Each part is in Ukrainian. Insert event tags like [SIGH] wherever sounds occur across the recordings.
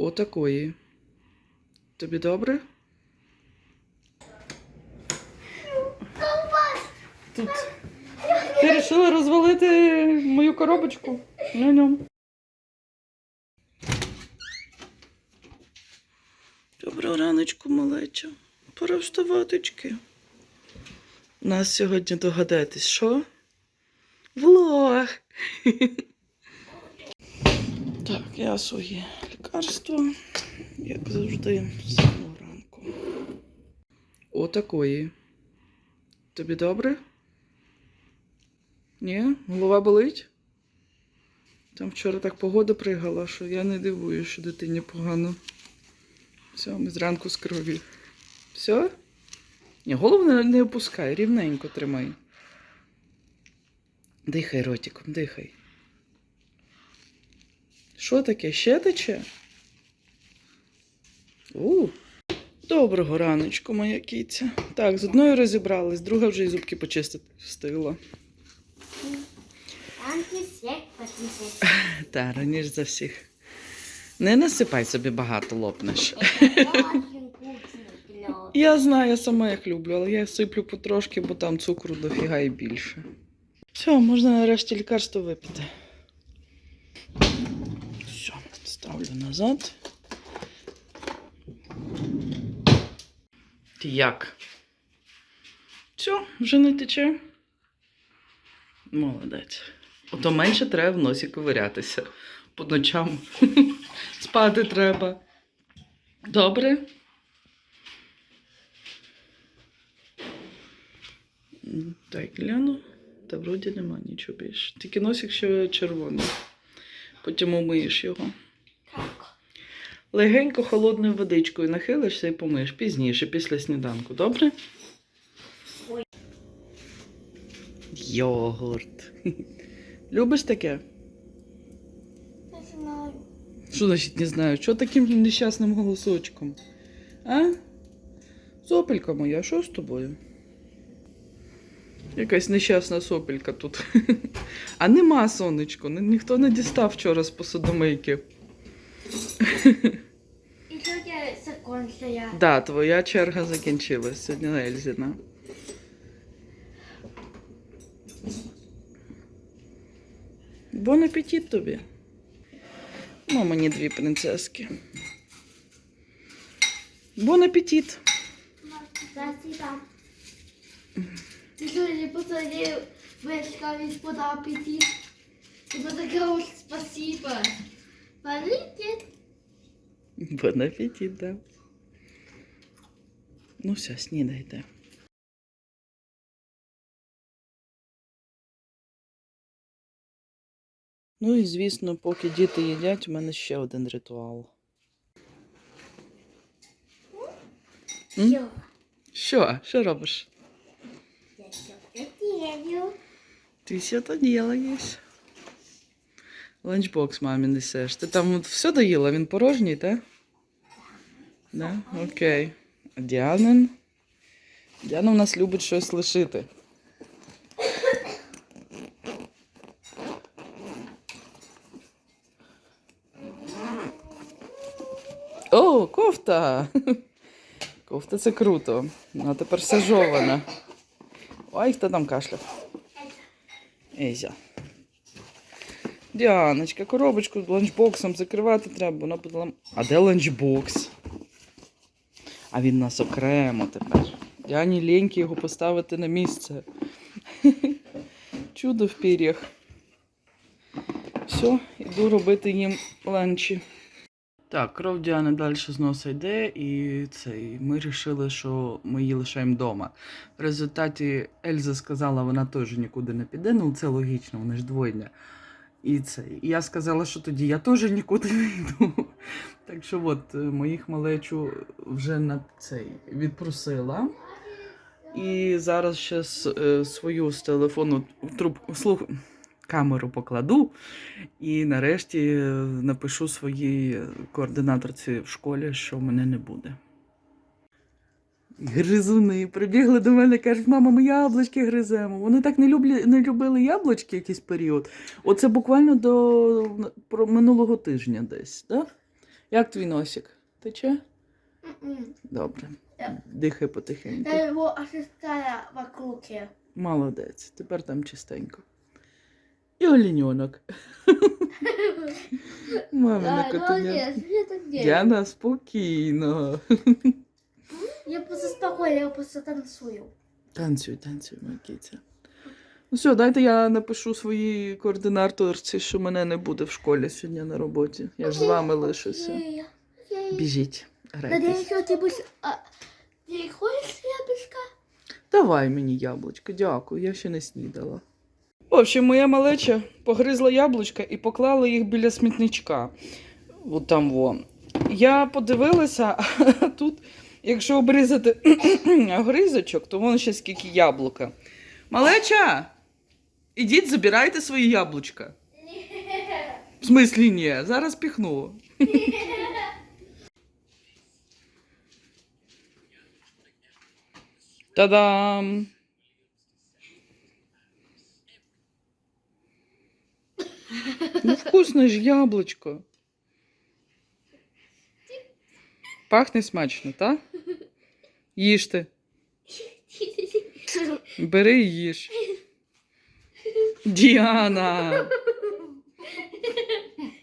Отакої. Тобі добре? Тут. Ти вирішила розвалити мою коробочку? Ну-ну. Доброго раночку, малеча. Пора вставаточки. У нас сьогодні догадайтесь, що? Влог. [LAUGHS] Так, я своє лікарство, як завжди, з самого ранку. Отакої. Тобі добре? Ні? Голова болить? Там вчора так погода пригала, що я не дивую, що дитині погано. Все, ми зранку з крові. Все? Ні, голову не, не опускай, рівненько тримай. Дихай ротиком, дихай. Що таке? Ще тече? У. Доброго раночку, моя кіця. Так, з одною розібрались, друга вже і зубки почистити встигла. [LAUGHS] Та, раніше за всіх. Не насипай собі багато лопнеш. Я знаю, я сама як люблю, але я сиплю потрошки, бо там цукру дофіга і більше. Все, можна нарешті лікарство випити. Все, ставлю назад. Ти як? Все, вже не тече. Молодець. Ото менше треба в носі ковирятися. По ночам [LAUGHS] спати треба. Добре? Так, гляну. Та вроді нема нічого більше. Тільки носик ще червоний. Потім умиєш його. Легенько холодною водичкою нахилишся і помиєш пізніше, після сніданку, добре? Йогурт. [LAUGHS] Любиш таке? Не знаю. Що значить не знаю? Що таким нещасним голосочком? А? Сопелька моя, що з тобою? Якась нещасна сопелька тут. [LAUGHS] А нема сонечко, ніхто не дістав вчора з посудомийки. І сьогодні закончила. Да, твоя черга закінчилась. Сьогодні Ельзіна. Бон апетит тобі. Ну, мені дві принцески. Бон апетит. Спасибо. Ти сьогодні посадив вишка від пода апетит. І така уж спасибо. Полетит. Бон апетит, да. Ну все, снідайте. Ну і звісно, поки діти їдять, у мене ще один ритуал. М? Все. Що? Що робиш? Я все делаю. Ти все то делаєш. Ланчбокс мамі несеш. Ти там от все доїла, він порожній, так? Да? Окей. Діанин? Діана у нас любить щось лишити. О, кофта! Кофта це круто. Вона тепер все жована. Ой, хто там кашляв? Езя. Діаночка, коробочку з ланчбоксом закривати треба, вона лам... А де ланчбокс? А він нас окремо тепер. Діані ліньки його поставити на місце. Чудо в пір'ях. Все, йду робити їм ланчі. Так, кров Діани далі з носа йде, і цей, ми вирішили, що ми її лишаємо вдома. В результаті Ельза сказала, вона теж нікуди не піде. Ну, це логічно, вони ж двойня. І це. І я сказала, що тоді я теж нікуди не йду. Так що от, е, моїх малечу вже на цей відпросила. І зараз ще е, свою з телефону трубку слух, камеру покладу. І нарешті е, напишу своїй координаторці в школі, що мене не буде. Гризуни прибігли до мене, кажуть, мама, ми яблучки гриземо. Вони так не, люблі, не любили яблучки якийсь період. Оце буквально до про- минулого тижня десь. Да? Як твій носик? Тече? Добре. Дихай потихеньку. Я его ощущаю вокруг. Молодець. Тепер там чистенько. І оліньонок. [LAUGHS] Мамина котеня. я так. Діана, спокійно. Я просто спокойно, я просто танцую. Танцюй, танцюй, моя киця. Ну все, дайте я напишу своїй координаторці, що мене не буде в школі сьогодні на роботі. Я ж з вами лишуся. Біжіть, грайтесь. Надеюсь, что ты будешь... А, ты хочешь яблочко? Давай мені яблучко, дякую, я ще не снідала. В общем, моя малеча погризла яблучка і поклала їх біля смітничка. От там во. Я подивилася, [LAUGHS] а тут, якщо обрізати [CLEARS THROAT] гризочок, то воно ще скільки яблука. Малеча! Ідіть, забирайте свої яблучка. В смислі ні, зараз піхну. [LAUGHS] Та-дам! Ну, вкусне ж яблучко. Пахне смачно, так? Їжте. Бери і їж. Діана.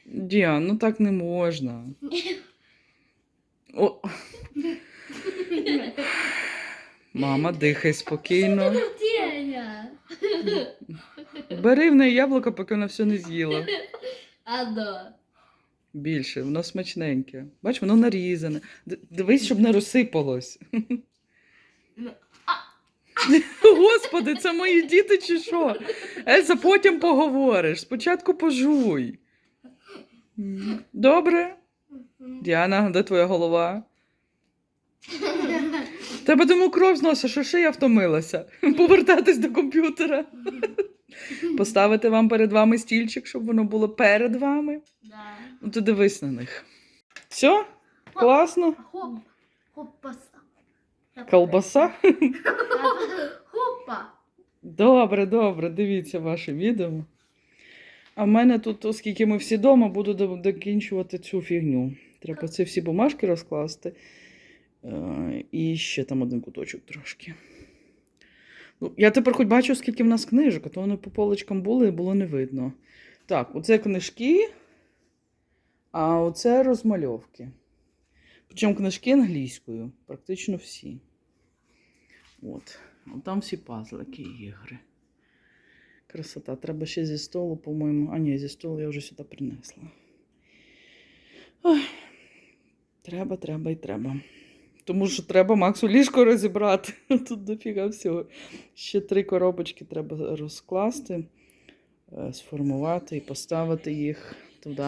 Діан, ну так не можна. О. Мама, дихай спокійно. Бери в неї яблуко, поки вона все не з'їла. А да. Більше, воно смачненьке. Бач, воно нарізане. Дивись, щоб не розсипалось. [LAUGHS] Господи, це мої діти чи що? Ельза, потім поговориш. Спочатку пожуй. Добре? Діана, де твоя голова? Тебе тому кров з носа, що шия втомилася. Повертатись до комп'ютера. Поставити вам перед вами стільчик, щоб воно було перед вами. Да. Ну ти дивись на них. Все? Класно? Хоп. Хоппаса. Колбаса? [LAUGHS] Хопа. Добре, добре, дивіться ваше відео. А в мене тут, оскільки ми всі вдома, буду докінчувати цю фігню. Треба ці всі бумажки розкласти. Е, І ще там один куточок трошки. Ну, я тепер хоч бачу, скільки в нас книжок, а то вони по полочкам були і було не видно. Так, оце книжки, а оце розмальовки. Причому книжки англійською, практично всі. От. От Там всі пазлики і ігри. Красота. Треба ще зі столу, по-моєму. А ні, зі столу я вже сюди принесла. Ой. Треба, треба і треба. Тому що треба Максу ліжко розібрати. [LAUGHS] Тут дофіга всього. Ще три коробочки треба розкласти, е, сформувати і поставити їх туди,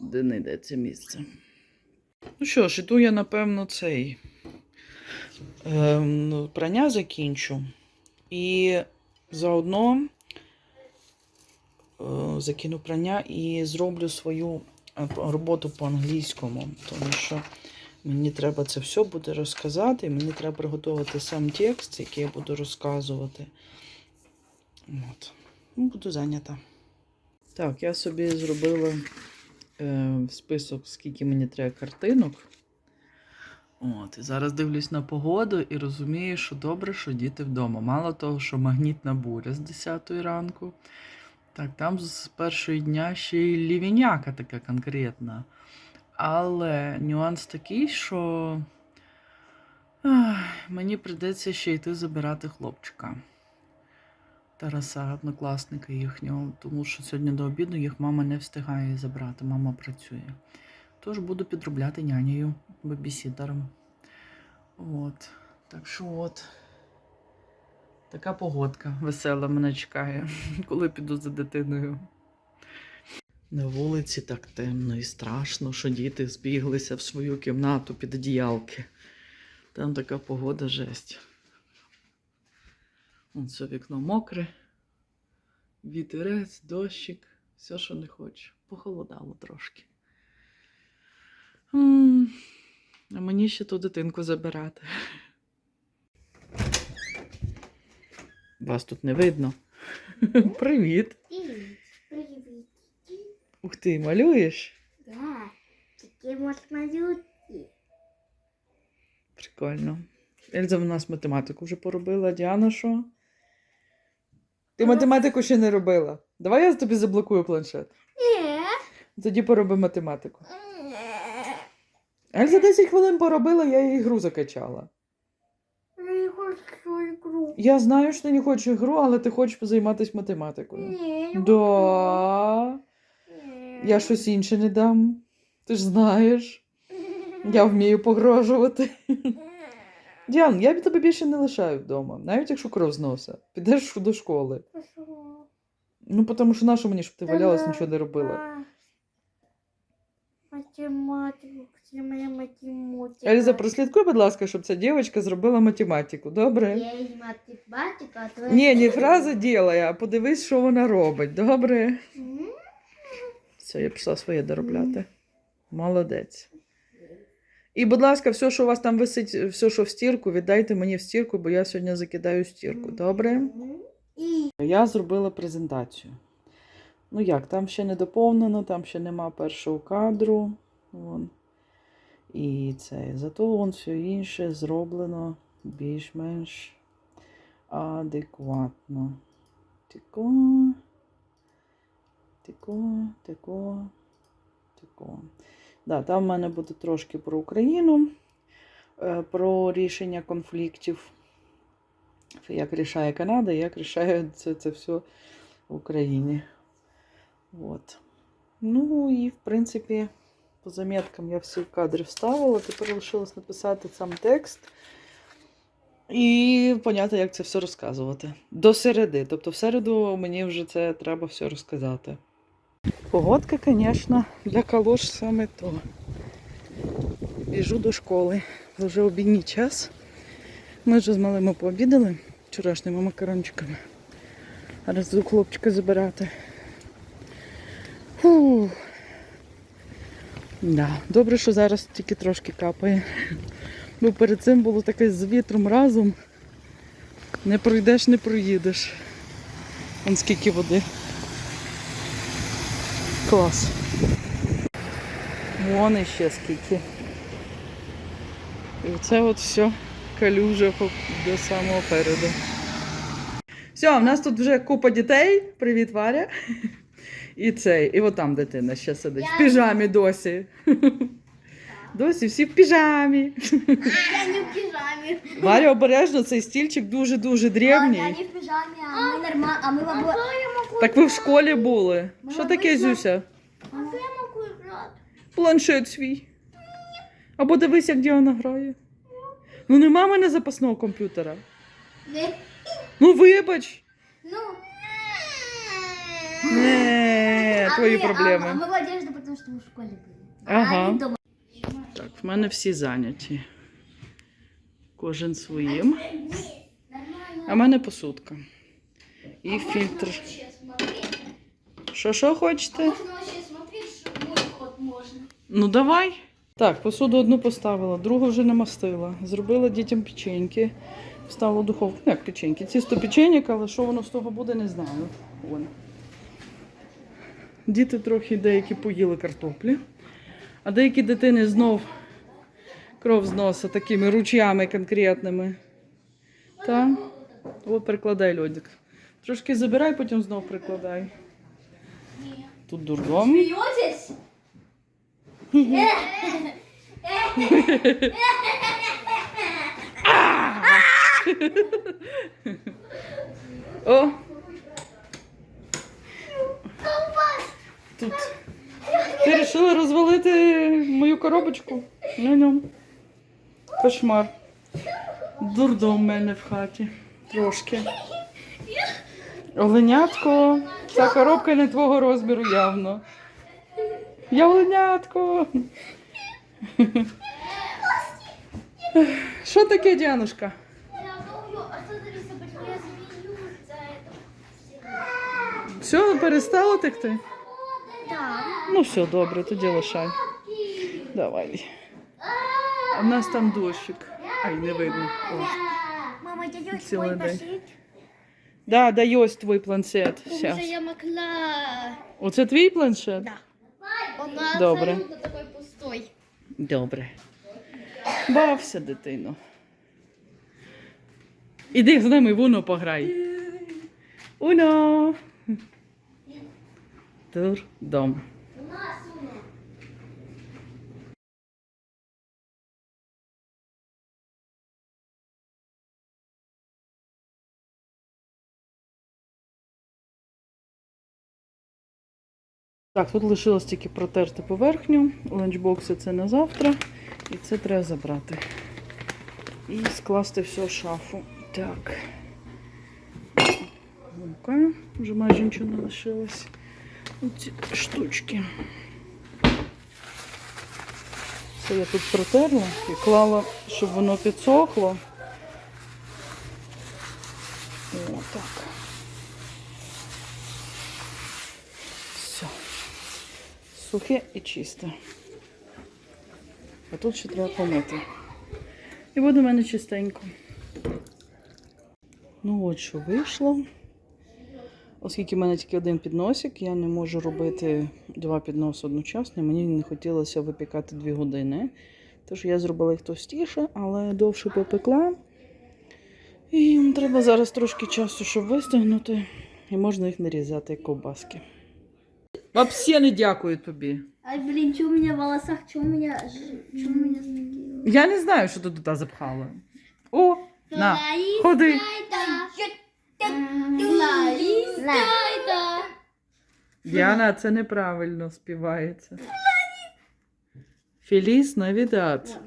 де не йде це місце. Ну що ж, іду я, напевно, цей ну, прання закінчу. І заодно е, закину прання і зроблю свою е, роботу по-англійському, тому що мені треба це все буде розказати, і мені треба приготувати сам текст, який я буду розказувати. От. Ну, Буду зайнята. Так, я собі зробила е, список, скільки мені треба картинок. От, і зараз дивлюсь на погоду і розумію, що добре, що діти вдома. Мало того, що магнітна буря з 10 ранку, так там з першої дня ще й лівіняка така конкретна. Але нюанс такий, що ах, мені прийдеться ще йти забирати хлопчика. Тараса, однокласника їхнього, тому що сьогодні до обіду їх мама не встигає забрати, мама працює. Тож буду підробляти нянею, бебісітером. От. Так що от. Така погодка весела мене чекає, [LAUGHS] коли піду за дитиною. На вулиці так темно і страшно, що діти збіглися в свою кімнату під одіялки. Там така погода жесть. Це вікно мокре, вітерець, дощик, все, що не хочу. Похолодало трошки. М, А мені ще ту дитинку забирати. Вас тут не видно. [LAUGHS] Привіт. Привет. Ух ти, малюєш? Да. Такі от малюки. Прикольно. Ельза в нас математику вже поробила. Діана що? Ти математику ще не робила. Давай я тобі заблокую планшет. Ні. Тоді пороби математику. Ельза 10 хвилин поробила, я їй ігру закачала. Я не хочу ігру. Я знаю, що ти не хочеш ігру, але ти хочеш позайматися математикою. Ні, не Да. Ні. Я щось інше не дам. Ти ж знаєш. Я вмію погрожувати. Діан, я тебе більше не лишаю вдома, навіть якщо кров з носа. Підеш до школи. Ну, тому що нащо мені, щоб ти валялась, нічого не робила. Математику, це моя математика. Ельза, прослідкуй, будь ласка, щоб ця дівчинка зробила математику, добре? Я і математика, а то... Ні, не фраза ділай, а подивись, що вона робить, добре? Все, я пішла своє доробляти. Молодець. І, будь ласка, все, що у вас там висить, все, що в стірку, віддайте мені в стірку, бо я сьогодні закидаю стірку, добре? Я зробила презентацію. Ну як, там ще не доповнено, там ще нема першого кадру. Вон. І це. Зато вон все інше зроблено більш-менш адекватно. Тако. Тако, тако, тако. Да, там в мене буде трошки про Україну, е, про рішення конфліктів як рішає Канада, як рішає це, це все в Україні. От. Ну і, в принципі, по заміткам я всі кадри вставила. Тепер лишилось написати сам текст і поняти, як це все розказувати. До середи. Тобто, в середу мені вже це треба все розказати. Погодка, звісно, для калош саме то. Біжу до школи. Вже обідній час. Ми вже з малими пообідали вчорашніми макарончиками. Зараз до хлопчика забирати. Фу. Да. Добре, що зараз тільки трошки капає. Бо перед цим було таке з вітром разом. Не пройдеш, не проїдеш. Вон скільки води. Клас. Вон ще скільки. І це от все калюжа до самого переду. Все, в нас тут вже купа дітей. Привіт, Варя. [LAUGHS] І цей, і от там дитина ще сидить. В піжамі досі. [LAUGHS] Досі всі в піжамі. Я не в піжамі. Варя обережно, цей стільчик дуже-дуже Я древній. не в пижамі, а ми нормально, а ми в обо... Так ви в школі були. Ми Що таке, обично- Зюся? А де я можу грати? Планшет свій. Або дивись, як Діана грає. Ну нема в мене запасного комп'ютера. Не. Ну вибач. Ну, Не, а твої ми- проблеми. А, а мы в одежде, потому что мы в школе были. Ага. А. Так, в мене всі зайняті. Кожен своїм. А в мене посудка. І фільтр. Що, що хочете? Вообще смотреть, что мой кот можно. Ну давай. Так, посуду одну поставила, другу вже намастила. Зробила дітям печеньки. Вставила в духовку. Ну, Як печеньки? Тісто печеньок, але що воно з того буде, не знаю. Вон. Діти трохи деякі поїли картоплі, а деякі дитини знов кров з носа такими ручями конкретними. Та? От прикладай льодик. Трошки забирай, потім знов прикладай. Тут дурдом. Смеетесь? О! Тут. Ти вирішила розвалити мою коробочку? Ну ну. Кошмар. Дурдом в мене в хаті. Трошки. Оленятко. Ця коробка не твого розміру явно. Я оленятко. Що таке, Діанушка? Все, перестало текти? Ну, все, добре, тоді лишай. Давай. А в нас там дощик. Ай, не видно. О. Мама, я ось Цілий свой день. пошить. Да, да, ось твій планшет. Уже я могла. Оце твій планшет? Да. Он Добре. абсолютно такой пустой. Добре. Бався, дитино. Іди з нами в Уно пограй. Уно. Тур дом. У нас уно. Так, тут лишилось тільки протерти поверхню. Ланчбокси це на завтра. І це треба забрати. І скласти все в шафу. Так. Ну-ка, вже майже нічого не лишилось. Оці штучки. Це я тут протерла і клала, щоб воно підсохло. О, так. Все. Сухе і чисте. А тут ще треба помити. І буде в мене чистенько. Ну от що вийшло. Оскільки в мене тільки один підносик, я не можу робити два підноси одночасно. Мені не хотілося випікати дві години. Тож я зробила їх товстіше, але довше попекла. І треба зараз трошки часу, щоб вистигнути. І можна їх нарізати як ковбаски. Взагалі не дякую тобі. Ай, блин, что у меня в волосах, что у меня, что у меня такие? Я не знаю, що ти туди запхала. О, на, ходи. Діана, це неправильно співається. Феліс Навідат.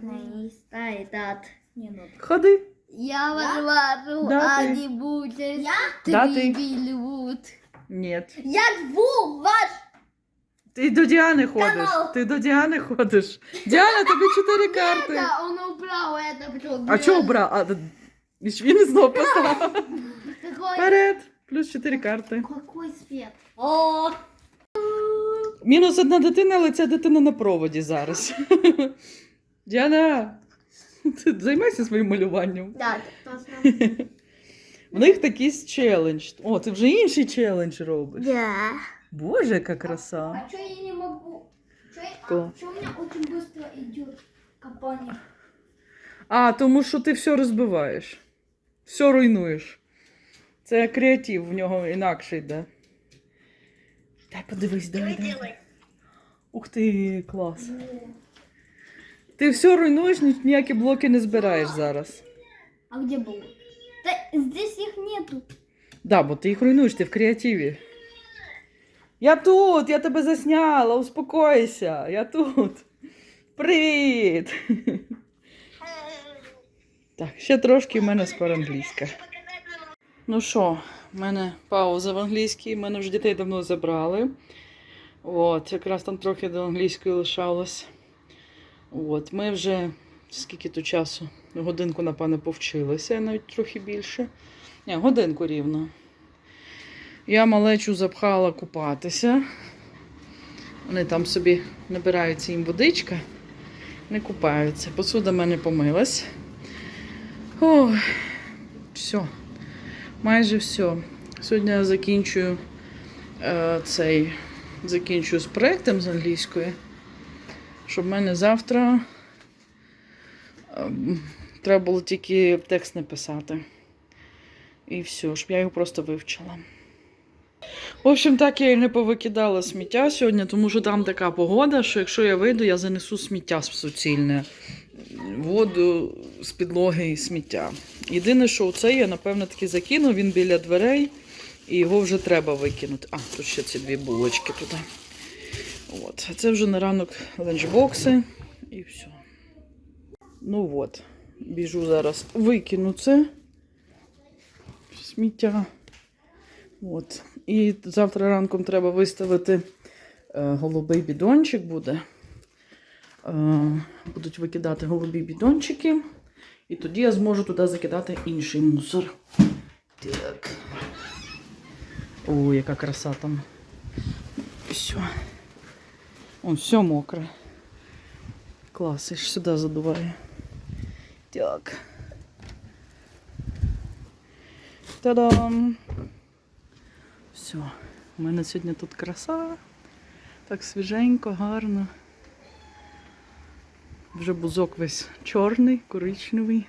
Ходи. Я варвару, Да, а ты. не будешь Да, ты. трибилют. Ні. Я зву ваш Ти до Діани ходиш. Канал. Ти до Діани ходиш. Діана, тобі чотири карти. это, он убрал это. причем А чого брав? А, він знову послав. Вперед. Плюс чотири карти. какой свет? О, Мінус одна дитина, але ця дитина на проводі зараз. [LAUGHS] Діана, ти займайся своїм малюванням. да, точно. [LAUGHS] В них такий челендж. О, ти вже інший челендж робиш. Да. Боже, яка краса. А что я не могу? Что Класс. у меня очень быстро идет? А, тому що ти все розбиваєш. Все руйнуєш. Це креатив в нього інакший йде. Дай подивись, дай, дай. дай. Ух ти, клас. Ти все руйнуєш, ніякі блоки не збираєш зараз. А где был? Да здесь их нету. Да, бо ти їх руйнуєш, ти в креативі. Я тут, я тебе засняла, успокойся, я тут. Привіт! Так, ще трошки в мене скоро англійська. Ну що, в мене пауза в англійській, мене вже дітей давно забрали. От, якраз там трохи до англійської лишалось. От, ми вже скільки то часу? Годинку, напевно, повчилися, навіть трохи більше. Ні, годинку рівно. Я малечу запхала купатися. Вони там собі набираються їм водичка, не купаються. Посуда в мене помилась. Ой, все. Майже все. Сьогодні я закінчую е, цей. Закінчую з проєктом з англійської. Щоб в мене завтра ем, треба було тільки текст написати. І все, щоб я його просто вивчила. В общем, так я і не повикидала сміття сьогодні, тому що там така погода, що якщо я вийду, я занесу сміття суцільне. Воду з підлоги і сміття. Єдине, що це я, напевно, таки закинув, він біля дверей, і його вже треба викинути. А, тут ще ці дві булочки туди. От. Це вже на ранок ланчбокси і все. Ну от, біжу зараз викину це сміття. От. І завтра ранком треба виставити е, голубий бідончик буде. Е, будуть викидати голубі бідончики. І тоді я зможу туди закидати інший мусор. Так. О, яка краса там. Все. О, все мокре. Клас, і ж сюди задуває. Так. Та-дам! Все, у мене сьогодні тут краса. Так свіженько, гарно. Вже бузок весь чорний, коричневий.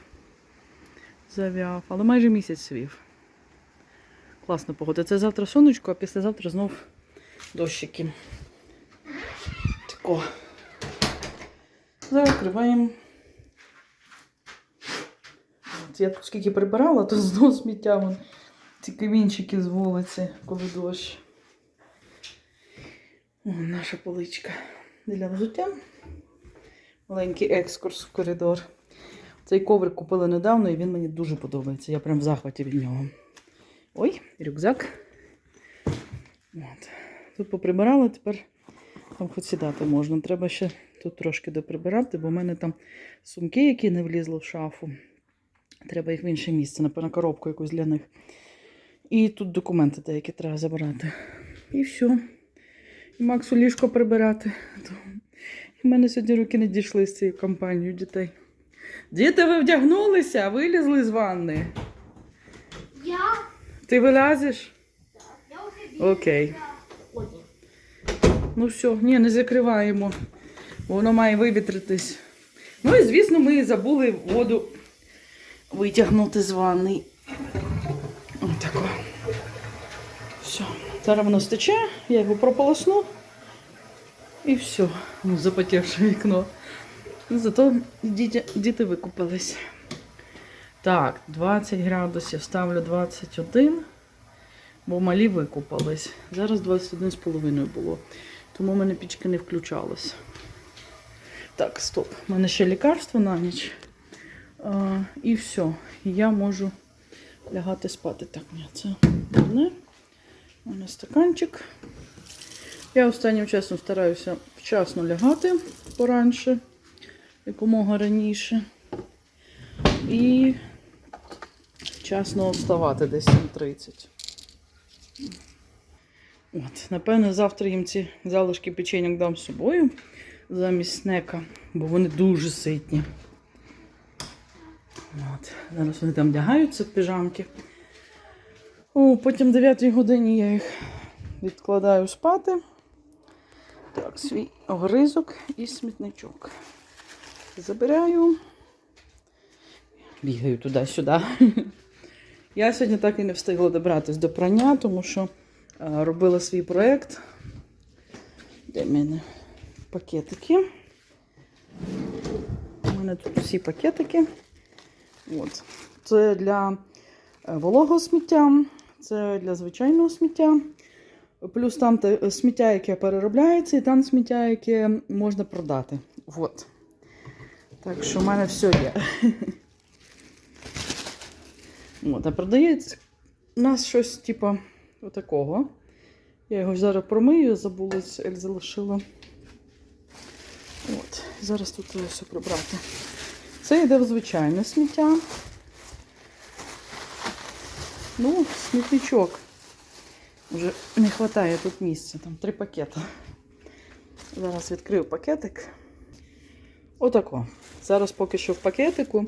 Зав'яв, але майже місяць свів. Класна погода. Це завтра сонечко, а післязавтра знов дощики. Тако. Закриваємо. От Я тут скільки прибирала, то знов сміття. Вон, ці камінчики з вулиці, коли дощ. О, наша поличка для взуття. Маленький екскурс в коридор. Цей коврик купили недавно і він мені дуже подобається. Я прям в захваті від нього. Ой, рюкзак. От. Тут поприбирала, тепер там хоч сідати можна. Треба ще тут трошки доприбирати, бо в мене там сумки, які не влізли в шафу. Треба їх в інше місце, напевно, коробку якусь для них. І тут документи деякі треба забирати. І все. І Максу ліжко прибирати. В мене сьогодні руки не дійшли з цією компанією дітей. Діти, ви вдягнулися, вилізли з ванни. Я, Ти вилазиш? Так, я уже Окей. Ну все, ні, не закриваємо. Воно має вивітритись. Ну і звісно, ми забули воду витягнути з ванни. Отако. Все. Зараз воно стече, я його прополосну. І все. Ну, запотівше вікно. Ну, Зато діти, діти викупились. Так, 20 градусів, ставлю 21 бо малі викупались. Зараз 21,5 було. Тому в мене пічка не включалась. Так, стоп. У мене ще лікарство на ніч. А, і все. Я можу лягати спати. Так, ні, це одне. У мене стаканчик. Я останнім часом стараюся вчасно лягати поранше, якомога раніше. І вчасно вставати десь 7.30. От, напевно, завтра їм ці залишки печеньок дам з собою замість снека, бо вони дуже ситні. От, зараз вони там вдягаються в піжамки. О, потім в 9 годині я їх відкладаю спати. Так, свій огризок і смітничок. Забираю. Бігаю туди-сюди. Я сьогодні так і не встигла добратись до прання, тому що е, робила свій проєкт. Де в мене пакетики? У мене тут всі пакетики. От. Це для е, вологого сміття, це для звичайного сміття. Плюс там те сміття, яке переробляється, і там сміття, яке можна продати. От. Так що в мене все є. [LAUGHS] От, а продається у нас щось, типу, отакого. Я його зараз промию, забулась, Ель залишила. От, зараз тут все прибрати. Це йде в звичайне сміття. Ну, смітничок. Вже не вистачає тут місця, там три пакети. Зараз відкрию пакетик. Отако. Зараз поки що в пакетику,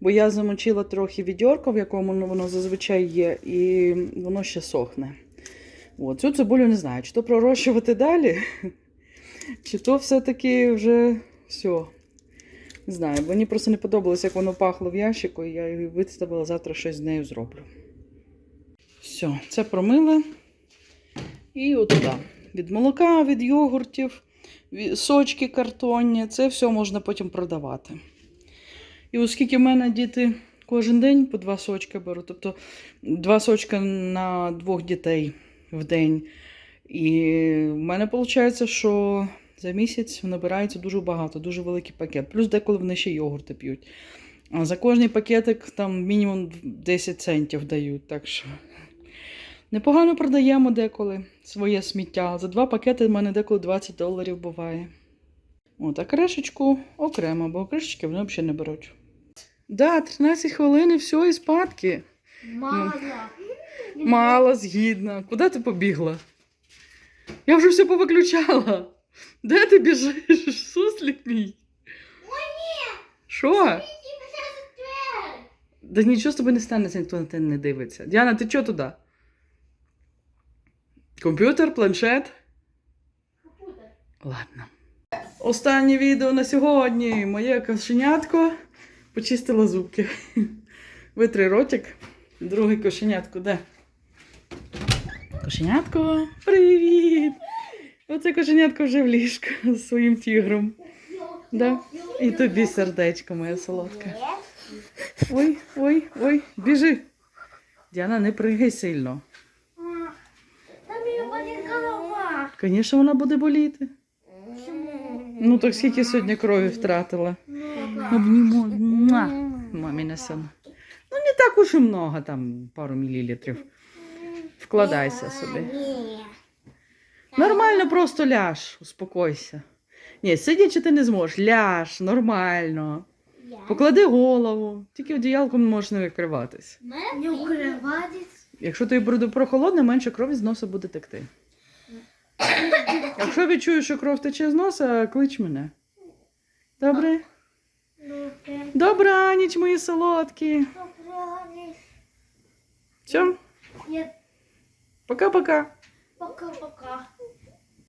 бо я замочила трохи відьорка, в якому воно зазвичай є, і воно ще сохне. От, цю цибулю не знаю, чи то пророщувати далі, [LAUGHS] чи то все-таки вже все. Не знаю, мені просто не подобалось, як воно пахло в ящику, і я її виставила, завтра щось з нею зроблю. Все, це промили. І отуди. Від молока, від йогуртів, сочки картонні, це все можна потім продавати. І оскільки в мене діти кожен день по два сочки беруть, тобто два сочка на двох дітей в день. І в мене виходить, що за місяць набирається дуже багато, дуже великий пакет. Плюс деколи вони ще йогурти п'ють. А за кожний пакетик там мінімум 10 центів дають. Так що непогано продаємо деколи своє сміття. За два пакети в мене деколи 20 доларів буває. От, а кришечку окремо, бо кришечки вони взагалі не беруть. Да, 13 хвилин і все, і спадки. Мало. Мало, згідна. Куди ти побігла? Я вже все повиключала. Де ти біжиш? Суслік мій? Що? Да нічого з тобою не станеться, ніхто на тебе не дивиться. Діана, ти чого туди? Комп'ютер, планшет? Ладно. Останнє відео на сьогодні. Моє кошенятко почистило зубки. [LAUGHS] Витри ротик. Друге кошенятко де? Кошенятко, привіт! Оце кошенятко вже в ліжку з своїм тігром. Да? І тобі сердечко, моя солодка. Ой, ой, ой, біжи. Діана, не пригай сильно. Там меня болит голова. Звісно, вона буде боліти. Ну так скільки сьогодні крові втратила? Обнімо. Муа. Маміна сина. Ну, не так уж і много, там пару мілілітрів. Вкладайся собі. Нормально просто ляж, успокойся. Ні, сидячи ти не зможеш. Ляж, нормально. Поклади голову, тільки одіялком можеш не викриватись. Не укрывать. Якщо тобі буде прохолодно, менше крові з носа буде текти. Якщо відчуєш, що кров тече з носа, клич мене. Добре? Добраніч, мої солодкі. Все, Ні. пока-пока. пока-пока.